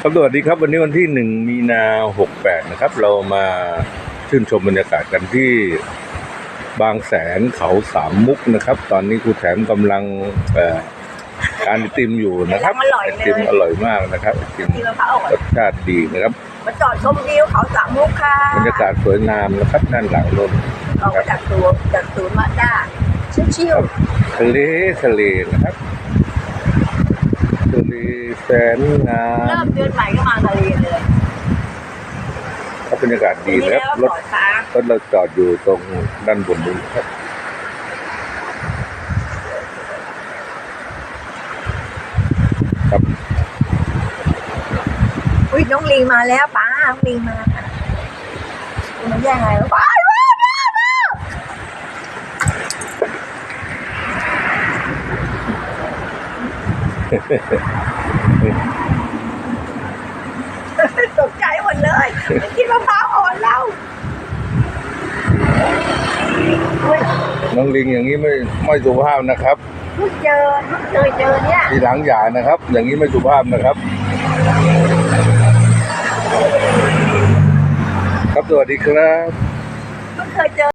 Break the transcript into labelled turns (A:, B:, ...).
A: ครับสวัสดีครับวันนี้วันที่หนึ่งมีนาหกแปดนะครับ เรามาชื่นชมบรรยากาศกันที่บางแสนเขาสามมุกนะครับ ตอนนี้ครูแถมกำลังเอ่อการไอติมอยู่นะครับ
B: อร่อย
A: ไอ
B: เลย
A: ติมอร่อยมากนะครับไอติม
B: ที่มะพร้าวอ่อน
A: รสชาติดีนะครับ
B: มาจอดชมวิวเขาสามมุกค่ะ
A: บรรยากาศสวยงามนะครับด้านหลังรถ
B: ออกมาจากตัวจากศูนย์มาด้าชิว
A: ทะเลทะเลนะครับ ทะเลแสนงา
B: ๆเริ่
A: ม
B: มเดือนใหม่ก็มาทะเลเลย
A: ครับบรรยากาศดี
B: ปี
A: นะ
B: นี้
A: ครับ
B: แล้ว
A: รถ
B: ปล่อยฟ้าร
A: ถเราจอดอยู่ตรงด้านบนนี้ครับ ครับ
B: อุ้ยน้องลิงมาแล้วป้าน้องลิงมามันแย่งอะไรวะป้าว้าวว้าวว้าว ตกใจหมดเลยมันกินมะพร้าวอ่อนเราเฮ้ย
A: น้องลิงอย่างนี้ไม่ไม่สุภาพนะครับ
B: เพิ่งเจอเพิ่งเคยเจอเนี่ย
A: ทีหลังอย่านะครับ อย่างนี้ไม่สุภาพนะครับ ครับสวัสดีครับ
B: เพิ่งเคยเจอ